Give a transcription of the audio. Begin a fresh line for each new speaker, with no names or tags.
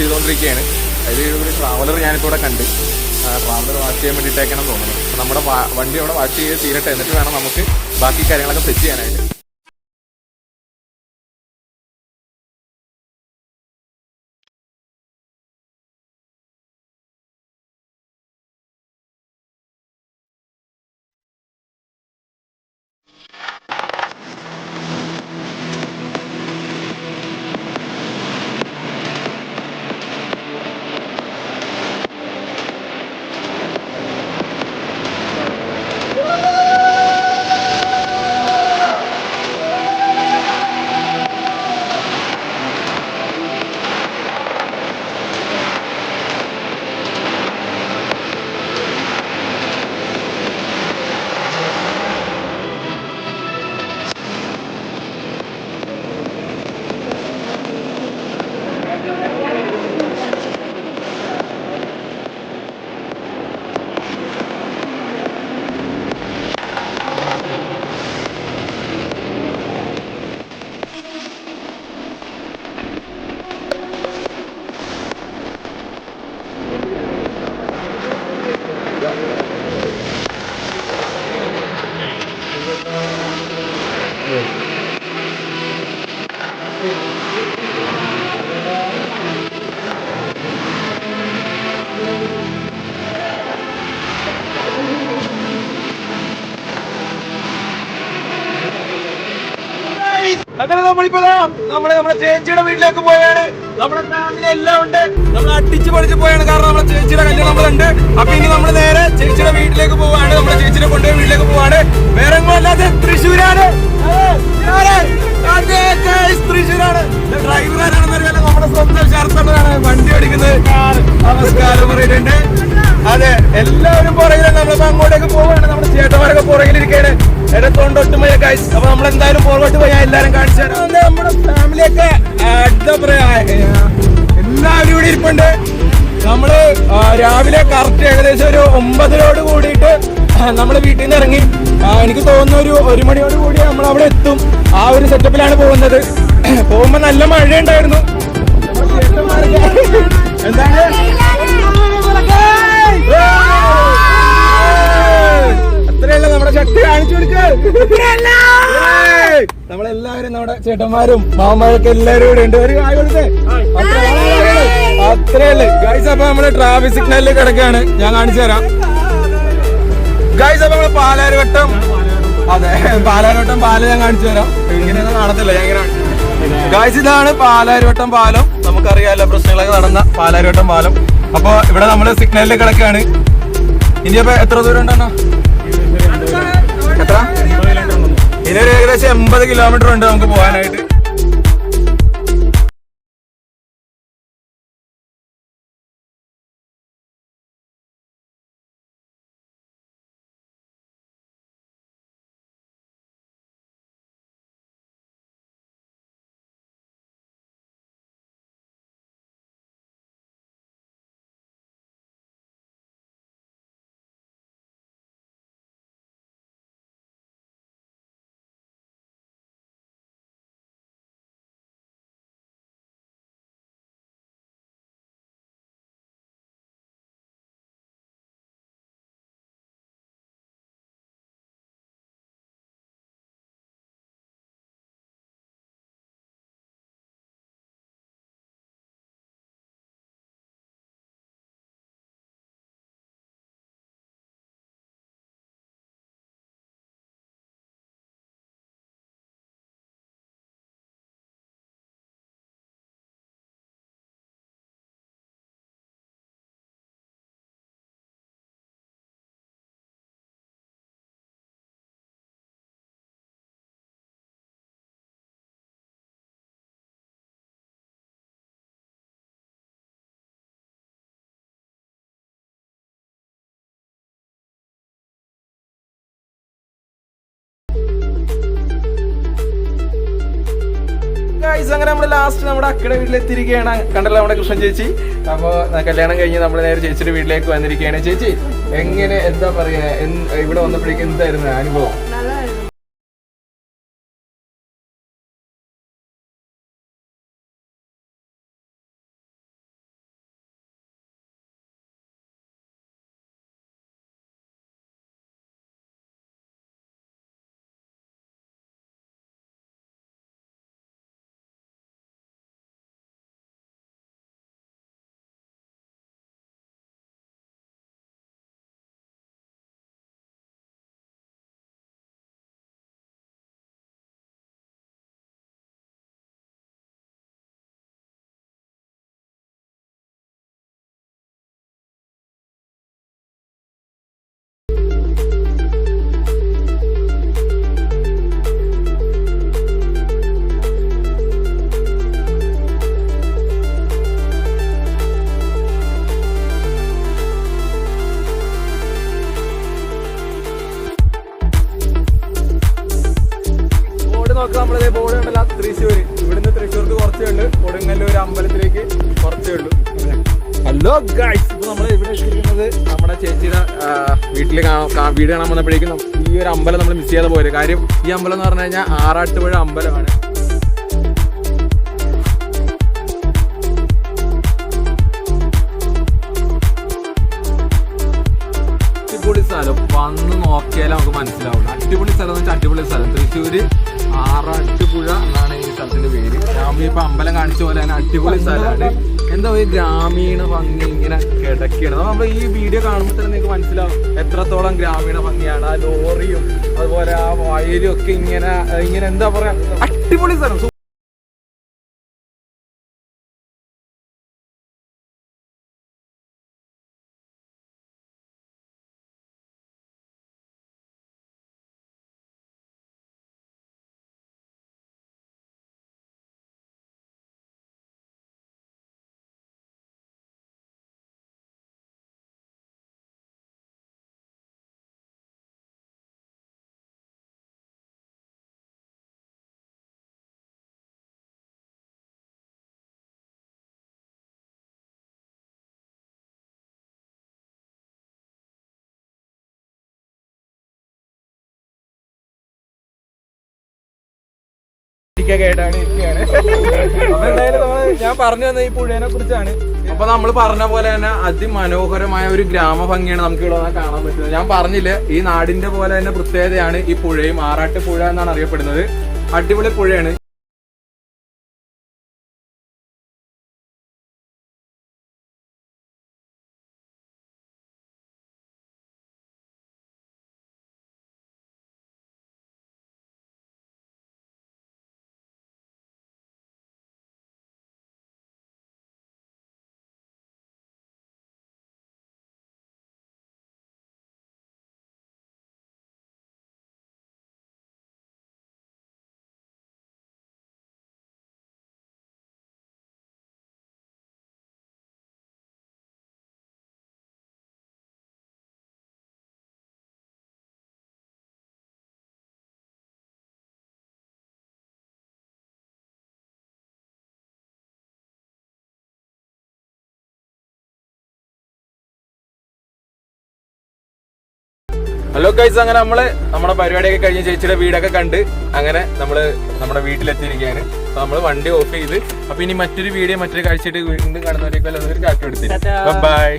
ചെയ്തുകൊണ്ടിരിക്കുകയാണ്. അതിൽ ഒരു ട്രാവലർ ഞാനിപ്പോൾ ഇവിടെ കണ്ട്. ട്രാവലർ വാഷ് ചെയ്യാൻ വേണ്ടിയിട്ടേക്കണം തോന്നുന്നു നമ്മുടെ വണ്ടി അവിടെ വാഷ് ചെയ്ത് തീരട്ടെ. എന്നിട്ട് വേണം നമുക്ക് ബാക്കി കാര്യങ്ങളൊക്കെ സെറ്റ് ചെയ്യാനായിട്ട്.
അങ്ങനെ നമ്മളിപ്പോ നമ്മൾ നമ്മുടെ ചേച്ചിയുടെ വീട്ടിലേക്ക് പോയാണ്. നമ്മുടെ ഫാമിലി എല്ലാം ഉണ്ട്. നമ്മൾ അടിച്ചു പൊളിച്ച് പോയാണ്. കാരണം നമ്മുടെ ചേച്ചിയുടെ കല്യാണം നമ്മളുണ്ട്. അപ്പൊ ഇനി നമ്മൾ നേരെ ചേച്ചിയുടെ വീട്ടിലേക്ക് പോവാണ്. നമ്മുടെ ചേച്ചിയുടെ കൊണ്ടുപോയി വീട്ടിലേക്ക് പോവാണ്. വേറെ എങ്ങുമല്ലാതെ തൃശ്ശൂരാണ്. തൃശ്ശൂരാണ്. ഡ്രൈവർ ആരാണെന്നറിയാലോ നമ്മുടെ സ്വന്തം ശരത്തണ്ണനാണ് വണ്ടി ഓടിക്കുന്നത്. നമസ്കാരം പറയുന്നുണ്ട് അതെ എല്ലാവരും പുറകിലാണ്. നമ്മളിപ്പോ അങ്ങോട്ടേക്ക് പോവാണ്. നമ്മുടെ ചേട്ടന്മാരൊക്കെ പുറകിലിരിക്കുകയാണ് ഇടത്തോണ്ട് ഒട്ടുമയ ഗൈസ് അപ്പൊ നമ്മൾ എന്തായാലും പുറകോട്ട് പോയാൽ എല്ലാരും കാണിച്ചു തരാം. നമ്മുടെ ഫാമിലിയൊക്കെ എന്താ പറയാ എല്ലാവരും ഇവിടെ ഇരിപ്പുണ്ട്. നമ്മൾ രാവിലെ കറക്റ്റ് ഏകദേശം ഒരു ഒമ്പതിനോട് കൂടിയിട്ട് നമ്മൾ വീട്ടിൽ നിന്ന് ഇറങ്ങി. ആ, എനിക്ക് തോന്നുന്ന ഒരു ഒരു മണിയോട് കൂടി നമ്മൾ അവിടെ എത്തും. ആ ഒരു സെറ്റപ്പിലാണ് പോകുന്നത്. പോകുമ്പോ നല്ല മഴ ഉണ്ടായിരുന്നു എന്താണ്? ശക്തി കാണിച്ചു നമ്മളെല്ലാവരും നമ്മുടെ ചേട്ടന്മാരും മാമന്മാരൊക്കെ എല്ലാവരും ഇവിടെ ഉണ്ട്. ഒരു കായ് കൊടുത്തേ. അത്രയല്ലേ ഗൈസ് അപ്പൊ നമ്മൾ ട്രാഫിക് സിഗ്നലിൽ കിടക്കാണ്. ഞാൻ കാണിച്ചു തരാം. ഗൈസ് അപ്പൊ നമ്മൾ പാലാരുവട്ടം അതെ പാലാരുവട്ടം പാലം ഞാൻ കാണിച്ചു തരാം. ഇങ്ങനെയൊന്നും കാണത്തില്ല ഞാൻ ഇങ്ങനെ ഗൈസ് ഇതാണ് പാലാരുവട്ടം പാലം. നമുക്കറിയാലോ പ്രശ്നങ്ങളൊക്കെ നടന്ന പാലാരുവട്ടം പാലം. അപ്പൊ ഇവിടെ നമ്മൾ സിഗ്നലിൽ കിടക്കാണ്. ഇനിയപ്പോ എത്ര ദൂരം ഉണ്ടെന്നാ? എത്ര? ഇതിനൊരു ഏകദേശം എൺപത് കിലോമീറ്റർ ഉണ്ട് നമുക്ക് പോകാനായിട്ട്. ഗൈസ് അങ്ങനെ നമ്മൾ ലാസ്റ്റ് നമ്മുടെ അക്കടെ വീട്ടിലെത്തിയിരിക്കുകയാണ്. കണ്ടല്ലോ നമ്മുടെ കൃഷ്ണൻ ചേച്ചി. അപ്പോൾ കല്യാണം കഴിഞ്ഞ് നമ്മൾ നേരെ ചേച്ചിയുടെ വീട്ടിലേക്ക് വന്നിരിക്കുകയാണ്. ചേച്ചി എങ്ങനെ എന്താ പറയുക ഇവിടെ വന്നപ്പോഴേക്കും എന്തായിരുന്നു അനുഭവം? കൊടുങ്ങല്ലൂർ അമ്പലത്തിലേക്ക് കുറച്ചേ ഉള്ളൂ. ഹലോ ഗൈസ് ഇപ്പൊ നമ്മൾ ഇവിടെ എത്തിയിരിക്കുന്നത് നമ്മുടെ ചേച്ചിയുടെ വീട്ടിൽ കാണാം വീട് കാണാൻ വന്നപ്പോഴേക്കും ഈ ഒരു അമ്പലം നമ്മൾ മിസ് ചെയ്യാതെ പോയത്. കാര്യം ഈ അമ്പലം എന്ന് പറഞ്ഞു കഴിഞ്ഞാൽ ആറാട്ടുപുഴ അമ്പലമാണ്. അടിപൊളി സ്ഥലം. വന്ന് നോക്കിയാലേ നമുക്ക് മനസ്സിലാവുള്ളൂ. അടിപൊളി സ്ഥലം എന്ന് വെച്ചാൽ അടിപൊളി സ്ഥലം. തൃശ്ശൂര് ആറാട്ടുപുഴ എന്നാണ് സ്ഥലത്തിന്റെ പേര്. ഇപ്പൊ അമ്പലം കാണിച്ച പോലെ തന്നെ അടിപൊളി സ്ഥലമാണ്. എന്താ ഒരു ഗ്രാമീണ ഭംഗി ഇങ്ങനെ കിടക്കുകയാണ് നമ്മൾ ഈ വീഡിയോ കാണുമ്പോൾ തന്നെ നിങ്ങൾക്ക് മനസ്സിലാവും എത്രത്തോളം ഗ്രാമീണ ഭംഗിയാണ്. ആ ലോറിയും അതുപോലെ ആ വയലും ഒക്കെ ഇങ്ങനെ ഇങ്ങനെ എന്താ പറയാ അടിപൊളി സ്ഥലം. കേട്ടാണ് ഇരിക്കുകയാണ്. അപ്പൊ എന്തായാലും നമ്മൾ ഞാൻ പറഞ്ഞു വന്ന ഈ പുഴേനെ കുറിച്ചാണ്. അപ്പൊ നമ്മൾ പറഞ്ഞ പോലെ തന്നെ അതിമനോഹരമായ ഒരു ഗ്രാമ ഭംഗിയാണ് നമുക്ക് ഇവിടെ കാണാൻ പറ്റുന്നത്. ഞാൻ പറഞ്ഞില്ല ഈ നാടിന്റെ പോലെ തന്നെ പ്രത്യേകതയാണ് ഈ പുഴയും ആറാട്ട് പുഴ എന്നാണ് അറിയപ്പെടുന്നത്. അടിപൊളി പുഴയാണ്. ഹലോ ഗൈസ് അങ്ങനെ നമ്മൾ നമ്മുടെ പരിപാടിയൊക്കെ കഴിഞ്ഞ ചേച്ചിയുടെ വീടൊക്കെ കണ്ട് അങ്ങനെ നമ്മൾ നമ്മുടെ വീട്ടിലെത്തിയിരിക്കുകയാണ്. അപ്പൊ നമ്മൾ വണ്ടി ഓഫ് ചെയ്ത് അപ്പൊ ഇനി മറ്റൊരു വീഡിയോ മറ്റൊരു കാഴ്ചയായിട്ട് വീണ്ടും കാണുന്നവരേക്കും എല്ലാവരും കാട്ടി എടുത്തില്ല ബൈ